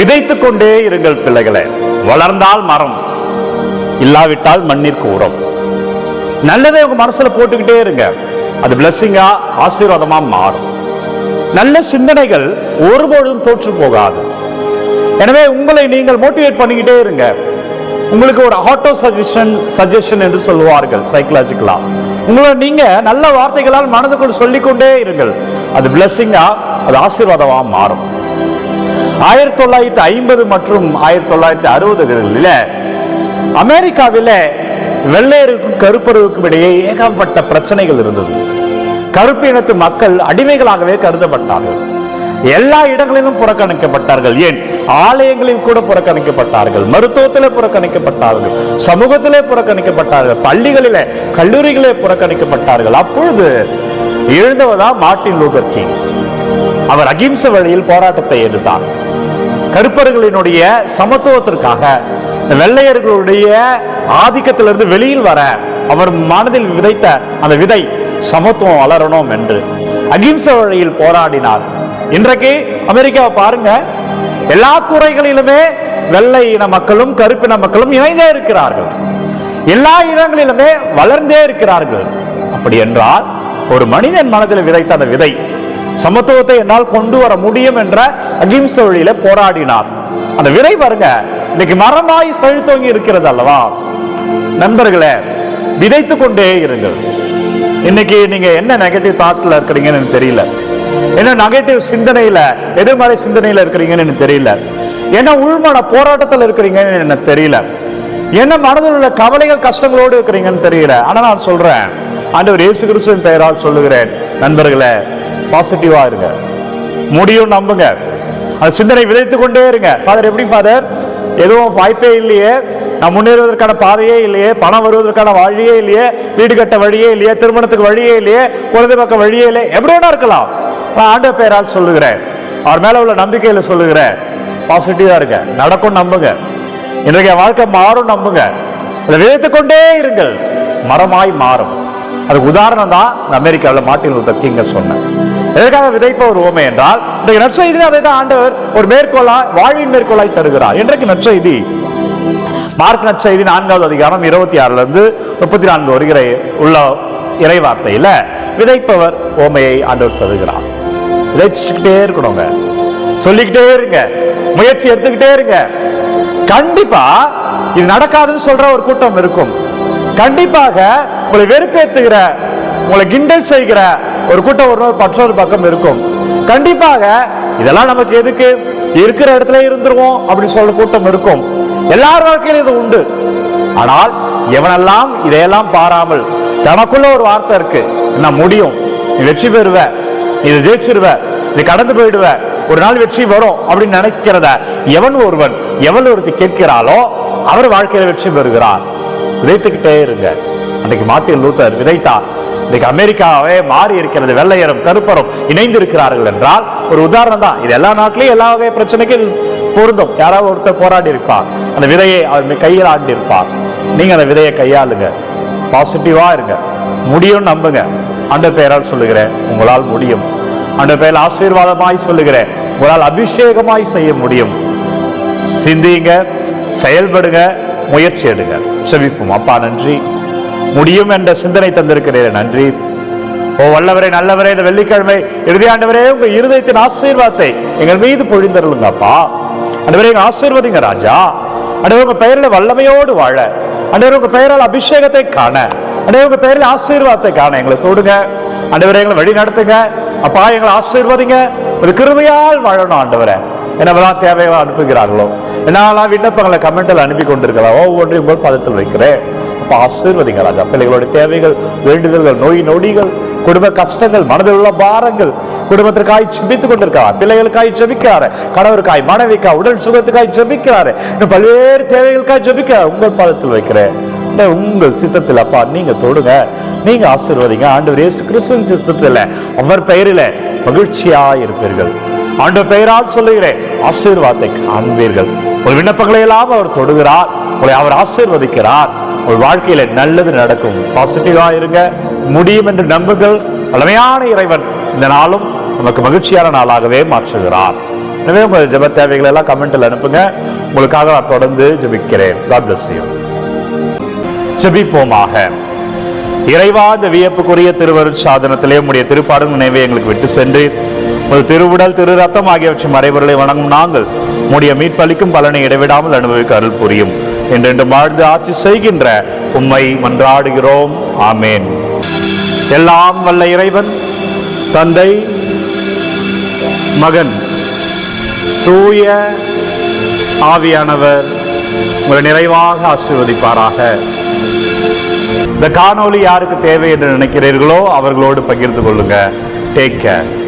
விதைத்துக் கொண்டே இருங்கள் பிள்ளைகளை. வளர்ந்தால் மரம் இல்லாவிட்டால் மண்ணிற்கு உரம். நல்லதை உங்க மனசுல போட்டுக்கிட்டே இருங்க. அது பிளஸ்ஸிங்கா ஆசீர்வாதமா மாறும். நல்ல சிந்தனைகள் ஒருபொழுதும் தோற்று போகாது. எனவே உங்களை நீங்கள் மோட்டிவேட் பண்ணிக்கிட்டே இருங்க. உங்களுக்கு ஒரு ஆட்டோ சஜஷன் சஜஷன் என்று சொல்லுவார்கள் சைக்கலாஜிக்கலா உங்களை நீங்க நல்ல வார்த்தைகளால் மனதுக்குள் சொல்லிக்கொண்டே இருங்கள். அது பிளஸ்ஸிங்கா அது ஆசீர்வாதமா மாறும். ஆயிரத்தி தொள்ளாயிரத்தி ஐம்பது மற்றும் ஆயிரத்தி தொள்ளாயிரத்தி அறுபதுகளில் அமெரிக்காவில் வெள்ளையருக்கும் கருப்பருவுக்கும் இடையே ஏகப்பட்ட பிரச்சனைகள் இருந்தது. கருப்பு இனத்து மக்கள் அடிமைகளாகவே கருதப்பட்டார்கள். எல்லா இடங்களிலும் புறக்கணிக்கப்பட்டார்கள். ஏன்? ஆலயங்களில் கூட புறக்கணிக்கப்பட்டார்கள். மருத்துவத்திலே புறக்கணிக்கப்பட்டார்கள். சமூகத்திலே புறக்கணிக்கப்பட்டார்கள். பள்ளிகளிலே கல்லூரிகளே புறக்கணிக்கப்பட்டார்கள். அப்பொழுது எழுந்தவதா மார்ட்டின் லூதர் கிங். அவர் அகிம்சை வழியில் போராட்டத்தை எடுத்தார் கருப்பர்களினுடைய சமத்துவத்திற்காக வெள்ளையர்களுடைய ஆதிக்கத்திலிருந்து வெளியில் வர அவர் மனதில் விதைத்த அந்த விதை சமத்துவம் வளரணும் என்று. அகிம்சை வழியில் போராடினார். இன்றைக்கு அமெரிக்காவை பாருங்க எல்லா துறைகளிலுமே வெள்ளை இன மக்களும் கருப்பின மக்களும் இணைந்தே இருக்கிறார்கள். எல்லா இடங்களிலுமே வளர்ந்தே இருக்கிறார்கள். அப்படி என்றால் ஒரு மனிதன் மனதில் விதைத்த அந்த விதை சமத்துவத்தை என்னால் கொண்டு வர முடியும் என்ற அகிம்சை வழியில போராடினார். அந்த விதை பாருங்க இன்னைக்கு மரமாய் செழித்தோங்கி இருக்கிறது அல்லவா? நண்பர்களே விதைத்து கொண்டே இருங்கள். இன்னைக்கு நீங்க என்ன நெகட்டிவ் தாட்ல இருக்கிறீங்கன்னு எனக்கு தெரியல. என்ன நெகட்டிவ் சிந்தனையில எதிர்மறை சிந்தனையில இருக்கிறீங்கன்னு எனக்கு தெரியல. என்ன உள்மன போராட்டத்தில் இருக்கிறீங்கன்னு எனக்கு தெரியல. என்ன மனதில் உள்ள கவலைகள் கஷ்டங்களோடு இருக்கிறீங்கன்னு தெரியல. ஆனா நான் சொல்றேன் ஆண்டவர் இயேசு கிறிஸ்துவின் பெயரால் சொல்லுகிறேன். நண்பர்களே பாசிட்டிவா இருங்க. முடியும் நம்புங்க. அது சிந்தனை விதைத்து கொண்டே இருங்க. ஃபாதர் எப்படி ஃபாதர் எதுவும் வாய்ப்பே இல்லையே. நான் முன்னேறுவதற்கான பாதையே இல்லையே. பணம் வருவதற்கான வழியே இல்லையே. வீடு கட்ட வழியே இல்லையே. திருமணத்துக்கு வழியே இல்லையே. குழந்தை பக்கம் வழியே இல்லையே. எப்படி வேணா இருக்கலாம். நான் ஆண்ட பெயரால் சொல்லுகிறேன். அவர் மேல உள்ள நம்பிக்கையில சொல்லுகிறேன். பாசிட்டிவா இருங்க. நடக்கும் நம்புங்க. இன்றைக்கு வாழ்க்கை மாறும் நம்புங்க. அதை விதைத்துக் கொண்டே இருங்கள். மரமாய் மாறும். அதுக்கு உதாரணம் தான் அமெரிக்காவில் மாட்டின் லூத்தர் கிங்க சொன்னேன். எதற்காக விதைப்ப ஒரு உவமை என்றால் இன்றைக்கு நற்செய்தியில் அதை தான் ஆண்டவர் ஒரு மேற்கோளா வாழ்வின் மேற்கோளாய் தருகிறார். இன்றைக்கு நற்செய்தி. மார்க் நற்செய்தி நான்காவது அதிகாரம் இருபத்தி ஆறுல இருந்து முப்பத்தி நான்கு வருகிற உள்ள இறைவார்த்தையில விதைப்பவர் ஓமையை ஆண்டவர் சொல்லுகிறார். விதைச்சுக்கிட்டே இருக்கணுங்க. சொல்லிக்கிட்டே இருங்க. முயற்சி எடுத்துக்கிட்டே இருங்க. கண்டிப்பா இது நடக்காதுன்னு சொல்ற ஒரு கூட்டம் இருக்கும். கண்டிப்பாக உங்களை வெறுப்பேத்துகிற உங்களை கிண்டல் செய்கிற ஒரு கூட்டம் ஒரு நாள் மற்றொரு பக்கம் இருக்கும். கண்டிப்பாக இதெல்லாம் நமக்கு எதுக்கு? இருக்கிற இடத்துல இருந்துருவோம் அப்படின்னு சொல்ற கூட்டம் இருக்கும். எல்லார் வாழ்க்கையிலும் இது உண்டு. ஆனால் எவனெல்லாம் இதையெல்லாம் பாராமல் தனக்குள்ள ஒரு வார்த்தை இருக்கு. என்ன முடியும்? நீ வெற்றி பெறுவ. நீ ஜெயிச்சிருவ. நீ கடந்து போயிடுவ. ஒரு நாள் வெற்றி வரும் அப்படின்னு நினைக்கிறத எவன் ஒருவன் எவன் ஒருத்தி கேட்கிறாளோ அவர் வாழ்க்கையில வெற்றி பெறுகிறார் விதைத்துக்கிட்டே இருங்க. அன்னைக்கு மார்ட்டின் லூத்தர் விதைத்தார். இன்னைக்கு அமெரிக்காவே மாறி இருக்கிறது. வெள்ளையரும் கருப்பரும் இணைந்து இருக்கிறார்கள் என்றால் ஒரு உதாரணம் தான். இது எல்லா நாட்டிலையும் எல்லா வகை பிரச்சனைக்கும் இது பொருந்தும். யாராவது ஒருத்தர் போராடி இருப்பார் அந்த விதையை அவர் கையில் ஆண்டி இருப்பார் நீங்க அந்த விதையை கையாளுங்க. பாசிட்டிவா இருங்க. முடியும் நம்புங்க. அந்த பெயரால் சொல்லுகிறேன். உங்களால் முடியும். அந்த பெயர் ஆசீர்வாதமாய் சொல்லுகிறேன். உங்களால் அபிஷேகமாய் செய்ய முடியும். சிந்தியுங்க செயல்படுங்க முயற்சி எடுங்க. செவிப்போம் அப்பா நன்றி. முடியும் என்ற சிந்தனை தந்திருக்கிறேன் நன்றி. ஓ வல்லவரே நல்லவரே இந்த வெள்ளிக்கிழமை இறுதியாண்டவரே உங்க இருதயத்தின் ஆசீர்வாதத்தை எங்கள் மீது பொழிந்தருளுங்க அப்பா அண்டவரே எங்க ஆசீர்வதிங்க ராஜா. அண்டவர் உங்க பெயரில் வல்லமையோடு வாழ. அண்டவர் உங்க பெயரால் அபிஷேகத்தை காண. அண்டவர் உங்க பெயரில் ஆசீர்வாதத்தை காண எங்களை தொடுங்க. ஆண்டவரே எங்களை வழி நடத்துங்க அப்பா எங்களை ஆசீர்வதிங்க. ஒரு கிருமையால் வாழணும் ஆண்டவரை. என்னவெல்லாம் தேவையாக அனுப்புகிறார்களோ. என்னெல்லாம் விண்ணப்பங்களை கமெண்டில் அனுப்பி கொண்டிருக்கலாம். ஒவ்வொன்றையும் போல் பதத்தில் வைக்கிறேன். அப்பா ஆசீர்வதிங்க ராஜா. பிள்ளைகளோட தேவைகள் வேண்டுதல்கள் நோய் நொடிகள் குடும்ப கஷ்டங்கள் மனதில் உள்ள பாரங்கள் குடும்பத்திற்காய் செபித்துக் கொண்டிருக்கிறார். பிள்ளைகளுக்காய் செபிக்கிறாரு கணவருக்காய் மனைவிக்காய் உடல் சுகத்துக்காய் செபிக்கிறாரு இன்னும் பல்வேறு தேவைகளுக்காய் ஜெபிக்கிறார். உங்கள் பாதத்தில் வைக்கிறேன். உங்கள் சித்தத்தில் அப்பா நீங்க தொடுங்க. நீங்க ஆசீர்வதிங்க. ஆண்டவர் இயேசு கிறிஸ்துவின் சித்தத்தில் அவர் பெயரில் மகிழ்ச்சியா இருப்பீர்கள். ஆண்டவர் பெயரால் சொல்லுகிறேன் ஆசீர்வாதத்தை காண்பீர்கள். ஒரு விண்ணப்பங்களை எல்லாம் அவர் தொடுகிறார். உங்களை அவர் ஆசீர்வதிக்கிறார். உங்கள் வாழ்க்கையில நல்லது நடக்கும். பாசிட்டிவா இருங்க. முடியும் என்று நம்புங்கள். பழமையான இறைவன் இந்த நாளும் நமக்கு மகிழ்ச்சியான நாளாகவே மாற்றுகிறார். எனவே உங்கள் ஜெப தேவைகள் எல்லாம் கமெண்ட்டில் அனுப்புங்க. உங்களுக்காக நான் தொடர்ந்து ஜெபிக்கிறேன். God ஜெபிப்போமாக. இறைவா இந்த வியப்புக்குரிய திருவருட் சாதனத்திலே உடைய திருப்பாடும் நினைவை எங்களுக்கு விட்டு சென்று ஒரு திருவுடல் திரு ரத்தம் ஆகியவற்றின் மறைவர்களை வணங்கும் நாங்கள் உடைய மீட்பளிக்கும் பலனை இடைவிடாமல் அனுபவிக்க அருள் புரியும். என்றென்று வாழ்ந்து ஆட்சி செய்கின்ற உம்மை மன்றாடுகிறோம். ஆமேன். எல்லாம் வல்ல இறைவன் தந்தை மகன் தூய ஆவியானவர் உங்களை நிறைவாக ஆசீர்வதிப்பாராக. இந்த காணொளி யாருக்கு தேவை என்று நினைக்கிறீர்களோ அவர்களோடு பகிர்ந்து கொள்ளுங்க. Take care